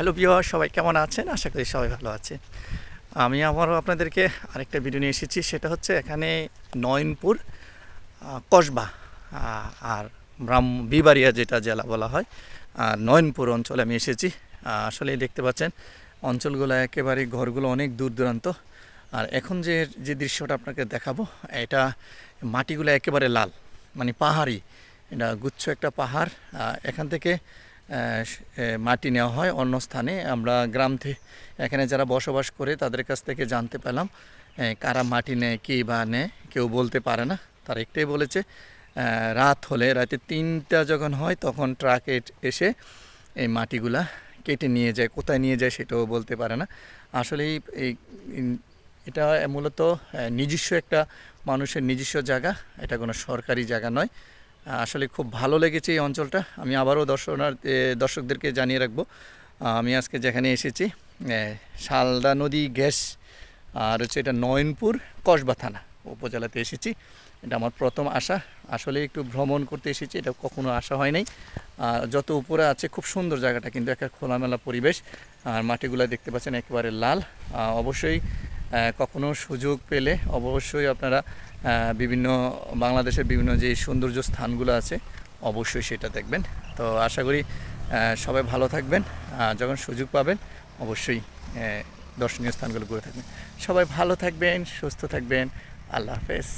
Hello beware সবাই কেমন আছেন? আশা করি সবাই ভালো আছেন। আমি আবারও আপনাদেরকে আরেকটা ভিডিও নিয়ে এসেছি, সেটা হচ্ছে এখানে নয়নপুর কসবা আর ব্রাহ্ম বিবাড়িয়া যেটা জেলা বলা হয় আর নয়নপুর অঞ্চলে আমি এসেছি। আসলে দেখতে পাচ্ছেন, অঞ্চলগুলো একেবারে ঘরগুলো অনেক দূর দূরান্ত। আর এখন যে যে দৃশ্যটা আপনাকে দেখাবো, এটা মাটিগুলো একেবারে লাল মানে পাহাড়ি। এটা গুচ্ছ একটা পাহাড় এখান থেকে মাটি নেওয়া হয় অন্য স্থানে। আমরা গ্রাম থেকে এখানে যারা বসবাস করে তাদের কাছ থেকে জানতে পেলাম কারা মাটি নেয়, কে বা নেয়, কেউ বলতে পারে না। তারা একটাই বলেছে রাত হলে, রাতে তিনটা যখন হয় তখন ট্রাক এসে এই মাটিগুলা কেটে নিয়ে যায়, কোথায় নিয়ে যায় সেটাও বলতে পারে না। আসলে এই এটা মূলত নিজস্ব একটা মানুষের নিজস্ব জায়গা, এটা কোনো সরকারি জায়গা নয়। আসলে খুব ভালো লেগেছে এই অঞ্চলটা। আমি আবারও দর্শনার দর্শকদেরকে জানিয়ে রাখব আমি আজকে যেখানে এসেছি শালদা নদী গ্যাস, আর হচ্ছে এটা নয়নপুর কসবা থানা উপজেলাতে এসেছি। এটা আমার প্রথম আসা। আসলে একটু ভ্রমণ করতে এসেছি, এটা কখনো আসা হয় নাই। যত উপরে আছে খুব সুন্দর জায়গাটা, কিন্তু একটা খোলামেলা পরিবেশ। আর মাটিগুলো দেখতে পাচ্ছেন একেবারে লাল। অবশ্যই কখনো সুযোগ পেলে অবশ্যই আপনারা বিভিন্ন বাংলাদেশের বিভিন্ন যে সৌন্দর্য স্থানগুলো আছে, অবশ্যই সেটা দেখবেন। তো আশা করি সবাই ভালো থাকবেন। যখন সুযোগ পাবেন, অবশ্যই দর্শনীয় স্থানগুলো ঘুরে থাকবেন। সবাই ভালো থাকবেন, সুস্থ থাকবেন। আল্লাহ হাফেজ।